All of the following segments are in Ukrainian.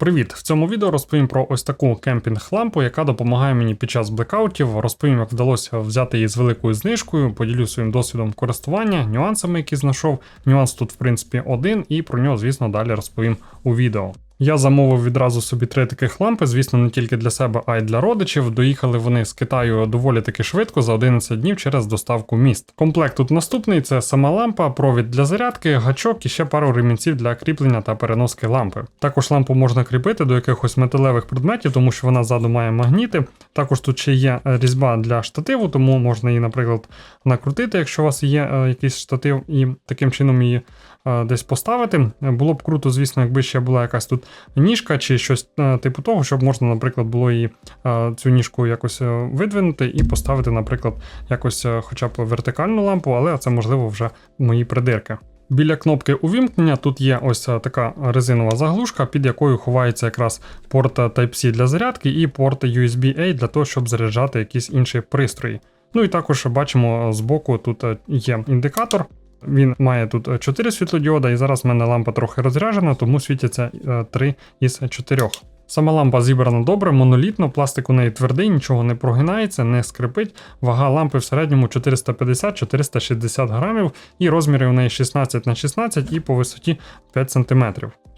Привіт! В цьому відео розповім про ось таку кемпінг-лампу, яка допомагає мені під час блекаутів. Розповім, як вдалося взяти її з великою знижкою, поділю своїм досвідом користування, нюансами, які знайшов. Нюанс тут, в принципі, один, і про нього, звісно, далі розповім у відео. Я замовив відразу собі три таких лампи, звісно, не тільки для себе, а й для родичів. Доїхали вони з Китаю доволі таки швидко за 11 днів через доставку міст. Комплект тут наступний: це сама лампа, провід для зарядки, гачок і ще пару ремінців для кріплення та переноски лампи. Також лампу можна кріпити до якихось металевих предметів, тому що вона ззаду має магніти. Також тут ще є е, різьба для штативу, тому можна її, наприклад, накрутити, якщо у вас є е, якийсь штатив, і таким чином її е, десь поставити. Було б круто, звісно, якби ще була якась тут ніжка чи щось е, типу того, щоб можна, наприклад, було її е, цю ніжку якось е, видвинути і поставити, наприклад, якось хоча б вертикальну лампу, але це можливо вже мої придирки. Біля кнопки увімкнення тут є ось така резинова заглушка, під якою ховається якраз порт Type-C для зарядки і порт USB-A для того, щоб заряджати якісь інші пристрої. Ну і також бачимо збоку тут є індикатор. Він має тут 4 світлодіода, і зараз в мене лампа трохи розряджена, тому світяться 3 із 4. Сама лампа зібрана добре, монолітно, пластик у неї твердий, нічого не прогинається, не скрипить. Вага лампи в середньому 450-460 грамів, і розміри у неї 16 на 16 і по висоті 5 см.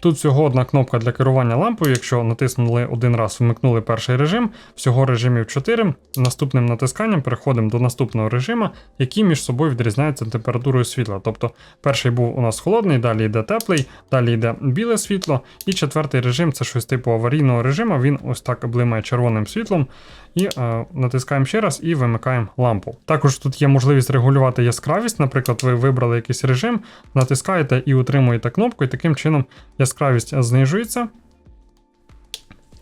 Тут всього одна кнопка для керування лампою. Якщо натиснули один раз, вмикнули перший режим, всього режимів 4. Наступним натисканням переходимо до наступного режиму, який між собою відрізняється температурою світла. Тобто перший був у нас холодний, далі йде теплий, далі йде біле світло. І четвертий режим це щось типу аварійного режиму. Він ось так блимає червоним світлом. І е, натискаємо ще раз і вимикаємо лампу. Також тут є можливість регулювати яскравість. Наприклад, ви вибрали якийсь режим, натискаєте і утримуєте кнопку, і таким чином яскравість знижується.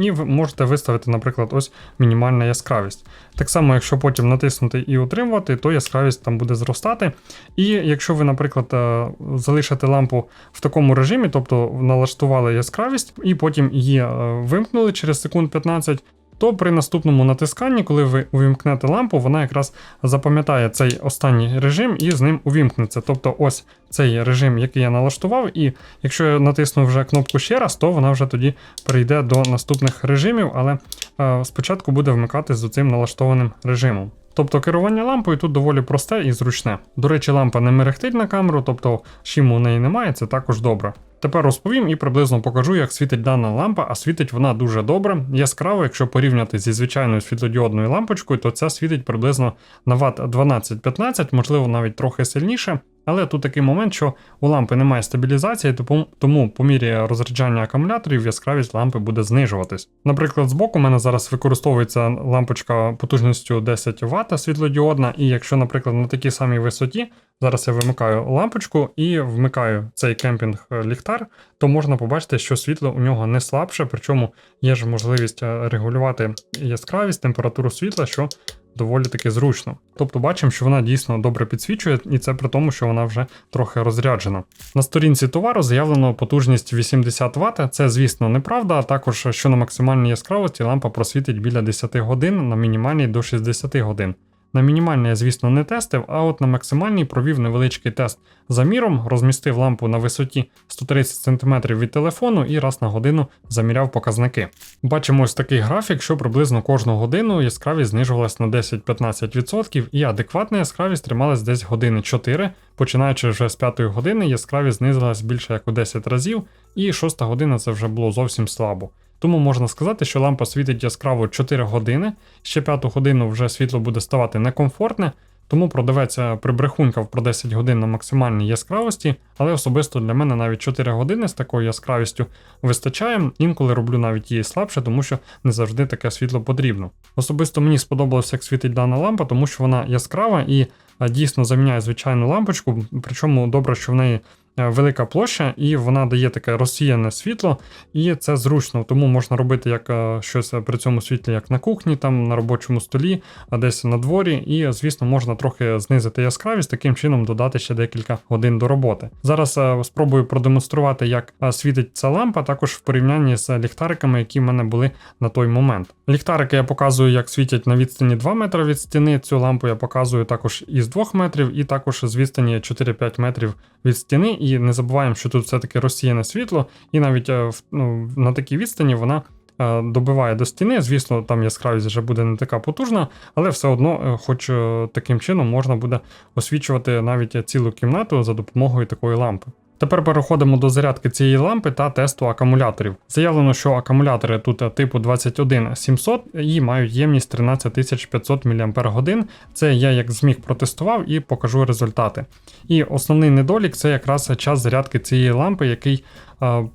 І ви можете виставити, наприклад, ось мінімальна яскравість. Так само, якщо потім натиснути і утримувати, то яскравість там буде зростати. І якщо ви, наприклад, е, залишите лампу в такому режимі, тобто налаштували яскравість, і потім її е, вимкнули через секунд 15, то при наступному натисканні, коли ви увімкнете лампу, вона якраз запам'ятає цей останній режим і з ним увімкнеться. Тобто ось цей режим, який я налаштував, і якщо я натисну вже кнопку ще раз, то вона вже тоді перейде до наступних режимів, але е, спочатку буде вмикати з цим налаштованим режимом. Тобто керування лампою тут доволі просте і зручне. До речі, лампа не мерехтить на камеру, тобто шіму у неї немає, це також добре. Тепер розповім і приблизно покажу, як світить дана лампа, а світить вона дуже добре. Яскраво, якщо порівняти зі звичайною світлодіодною лампочкою, то ця світить приблизно на Вт 12-15, можливо навіть трохи сильніше. Але тут такий момент, що у лампи немає стабілізації, тому по мірі розряджання акумуляторів яскравість лампи буде знижуватись. Наприклад, збоку у мене зараз використовується лампочка потужністю 10 Вт світлодіодна, і якщо, наприклад, на такій самій висоті, зараз я вимикаю лампочку і вмикаю цей кемпінг-ліхтар, то можна побачити, що світло у нього не слабше, причому є ж можливість е, регулювати яскравість, температуру світла, що доволі таки зручно. Тобто бачимо, що вона дійсно добре підсвічує, і це при тому, що вона вже трохи розряджена. На сторінці товару заявлено потужність 80 Вт. Це, звісно, неправда, а також що на максимальній яскравості лампа просвітить біля 10 годин, на мінімальній до 60 годин. На мінімальний я, звісно, не тестив, а от на максимальній провів невеличкий тест заміром, розмістив лампу на висоті 130 см від телефону і раз на годину заміряв показники. Бачимо ось такий графік, що приблизно кожну годину яскравість знижувалась на 10-15% і адекватна яскравість трималась десь години 4, починаючи вже з 5 години, яскравість знизилась більше як у 10 разів, і 6 година це вже було зовсім слабо. Тому можна сказати, що лампа світить яскраво 4 години, ще 5 годину вже світло буде ставати некомфортне, тому продавець прибрехунькав про 10 годин на максимальній яскравості, але особисто для мене навіть 4 години з такою яскравістю вистачає, інколи роблю навіть її слабше, тому що не завжди таке світло потрібно. Особисто мені сподобалося, як світить дана лампа, тому що вона яскрава і дійсно заміняє звичайну лампочку, причому добре, що в неї велика площа, і вона дає таке розсіяне світло, і це зручно, тому можна робити як е, щось при цьому світлі, як на кухні, там на робочому столі, а десь на дворі. І, звісно, можна трохи знизити яскравість, таким чином додати ще декілька годин до роботи. Зараз е, спробую продемонструвати, як світить ця лампа, також в порівнянні з ліхтариками, які в мене були на той момент. Ліхтарики я показую, як світять на відстані 2 метри від стіни. Цю лампу я показую також із 2 метрів, і також з відстані 4-5 метрів від стіни і не забуваємо, що тут все-таки розсіяне світло, і навіть е, ну, на такій відстані вона е, добиває до стіни. Звісно, там яскравість вже буде не така потужна, але все одно, е, хоч таким чином можна буде освічувати навіть цілу кімнату за допомогою такої лампи. Тепер переходимо до зарядки цієї лампи та тесту акумуляторів. Заявлено, що акумулятори тут е, типу 21700 і мають ємність 13500 мАч. Це я як зміг протестував і покажу результати. І основний недолік це якраз час зарядки цієї лампи, який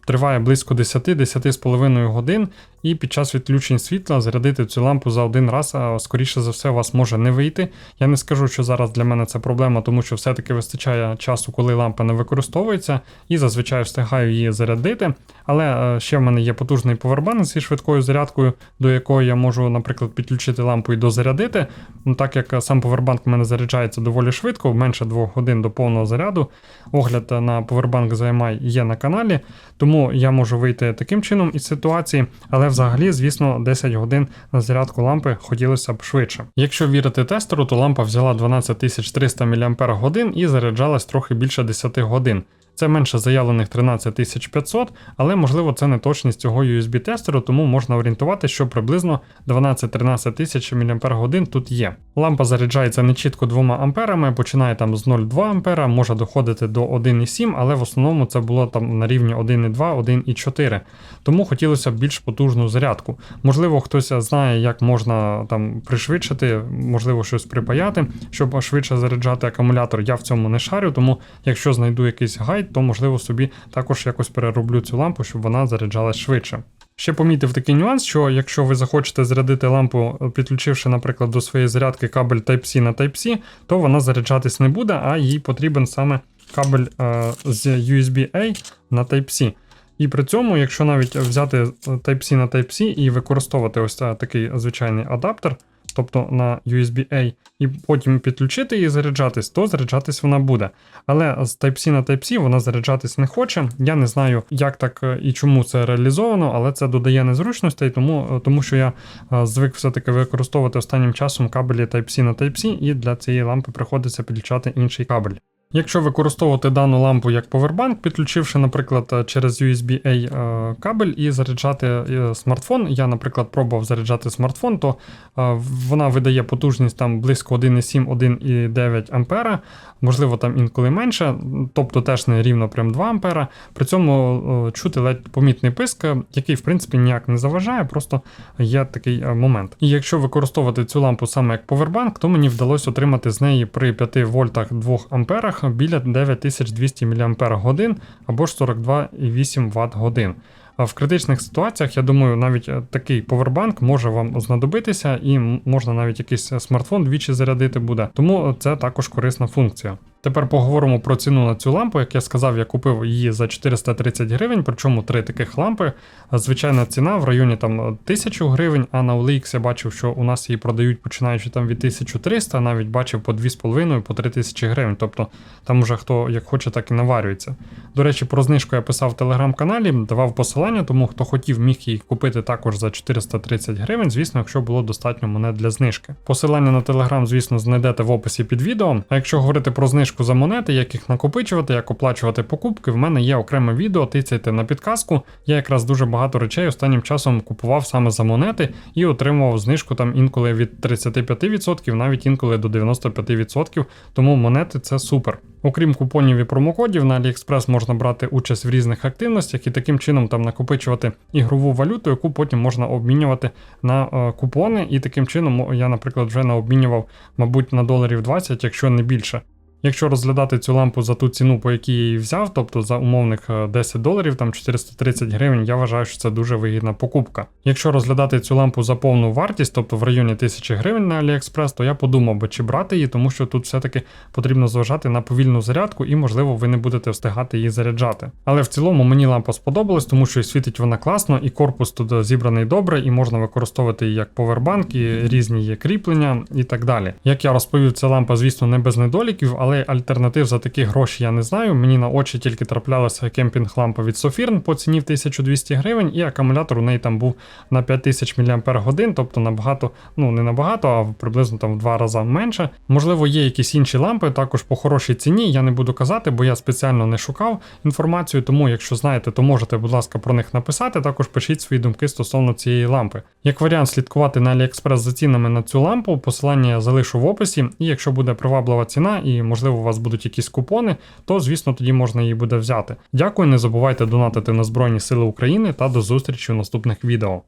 триває близько 10-10,5 годин. І під час відключень світла зарядити цю лампу за один раз, скоріше за все, у вас може не вийти. Я не скажу, що зараз для мене це проблема, тому що все-таки вистачає часу, коли лампа не використовується, і зазвичай встигаю її зарядити. Але ще в мене є потужний повербанк зі швидкою зарядкою, до якої я можу, наприклад, підключити лампу і дозарядити. Ну, так як сам повербанк в мене заряджається доволі швидко, менше 2 годин до повного заряду. Огляд на повербанк ZMI є на каналі, тому я можу вийти таким чином із ситуації, але взагалі, звісно, 10 годин на зарядку лампи хотілося б швидше. Якщо вірити тестеру, то лампа взяла 12300 мАч і заряджалась трохи більше 10 годин. Це менше заявлених 13500, але можливо це не точність цього USB-тестеру, тому можна орієнтувати, що приблизно 12-13 тисяч мАч тут є. Лампа заряджається не чітко 2 амперами, починає там з 0,2 ампера, може доходити до 1,7, але в основному це було там на рівні 1,2, 1,4. Тому хотілося б більш потужну зарядку. Можливо, хтось знає, як можна там пришвидшити, можливо, щось припаяти, щоб швидше заряджати акумулятор. Я в цьому не шарю, тому якщо знайду якийсь гайд, то можливо собі також якось перероблю цю лампу, щоб вона заряджалась швидше. Ще помітив такий нюанс, що якщо ви захочете зарядити лампу, підключивши, наприклад, до своєї зарядки кабель Type-C на Type-C, то вона заряджатись не буде, а їй потрібен саме кабель е, з USB-A на Type-C. І при цьому, якщо навіть взяти Type-C на Type-C і використовувати ось е, такий звичайний адаптер, тобто на USB-A, і потім підключити і заряджатись, то заряджатись вона буде. Але з Type-C на Type-C вона заряджатись не хоче. Я не знаю, як так е, і чому це реалізовано, але це додає незручностей, тому, е, тому що я е, звик все-таки використовувати останнім часом кабелі Type-C на Type-C, і для цієї лампи приходиться підключати інший кабель. Якщо використовувати дану лампу як повербанк, підключивши, наприклад, е, через USB-A е, кабель і заряджати е, смартфон, я, наприклад, пробував заряджати смартфон, то вона видає потужність там близько 1,7-1,9 ампера, можливо, там інколи менше, тобто теж не рівно прям 2 ампера. При цьому чути ледь помітний писк, який, в принципі, ніяк не заважає, просто є такий момент. І якщо використовувати цю лампу саме як повербанк, то мені вдалося отримати з неї при 5 вольтах 2 амперах біля 9200 мАч або ж 42,8 Вт годин. В критичних ситуаціях, я думаю, навіть е, такий повербанк може вам знадобитися, і можна навіть якийсь е, смартфон двічі зарядити буде. Тому це також корисна функція. Тепер поговоримо про ціну на цю лампу. Як я сказав, я купив її за 430 гривень, причому три таких лампи. Звичайна ціна в районі там 1000 гривень, а на OLX я бачив, що у нас її продають починаючи там від 1300, навіть бачив по 2,5 по 3000 гривень. Тобто там уже хто як хоче, так і наварюється. До речі, про знижку я писав в телеграм-каналі, давав посилання, тому хто хотів, міг її купити також за 430 гривень, звісно, якщо було достатньо монет для знижки. Посилання на телеграм, звісно, знайдете в описі під відео. А якщо говорити про знижку за монети, як їх накопичувати, як оплачувати покупки, в мене є окреме відео, тицяйте на підказку. Я якраз дуже багато речей останнім часом купував саме за монети і отримував знижку там інколи від 35%, навіть інколи до 95%. Тому монети це супер. Окрім купонів і промокодів, на AliExpress можна брати участь в різних активностях і таким чином там накопичувати ігрову валюту, яку потім можна обмінювати на е, купони. І таким чином я, наприклад, вже наобмінював, мабуть, на доларів 20, якщо не більше. Якщо розглядати цю лампу за ту ціну, по якій я її взяв, тобто за умовних е, 10 доларів, там 430 гривень, я вважаю, що це дуже вигідна покупка. Якщо розглядати цю лампу за повну вартість, тобто в районі 1000 гривень на AliExpress, то я подумав би, чи брати її, тому що тут все-таки потрібно зважати на повільну зарядку і, можливо, ви не будете встигати її заряджати. Але в цілому мені лампа сподобалась, тому що світить вона класно, і корпус тут зібраний добре, і можна використовувати її як повербанк, і різні є кріплення і так далі. Як я розповів, ця лампа, звісно, не без недоліків, але але альтернатив за такі гроші я не знаю. Мені на очі тільки траплялася кемпінг лампа від Sofirn по ціні в 1200 гривень, і акумулятор у неї там був на 5000 мАч, тобто набагато, ну не набагато, а приблизно там в два рази менше. Можливо, є якісь інші лампи, також по хорошій ціні. Я не буду казати, бо я спеціально не шукав інформацію. Тому, якщо знаєте, то можете, будь ласка, про них написати. Також пишіть свої думки стосовно цієї лампи. Як варіант, слідкувати на AliExpress за цінами на цю лампу, посилання я залишу в описі. І якщо буде приваблива ціна, і можливо у вас будуть якісь купони, то звісно тоді можна її буде взяти. Дякую, не забувайте донатити на Збройні Сили України та до зустрічі у наступних відео.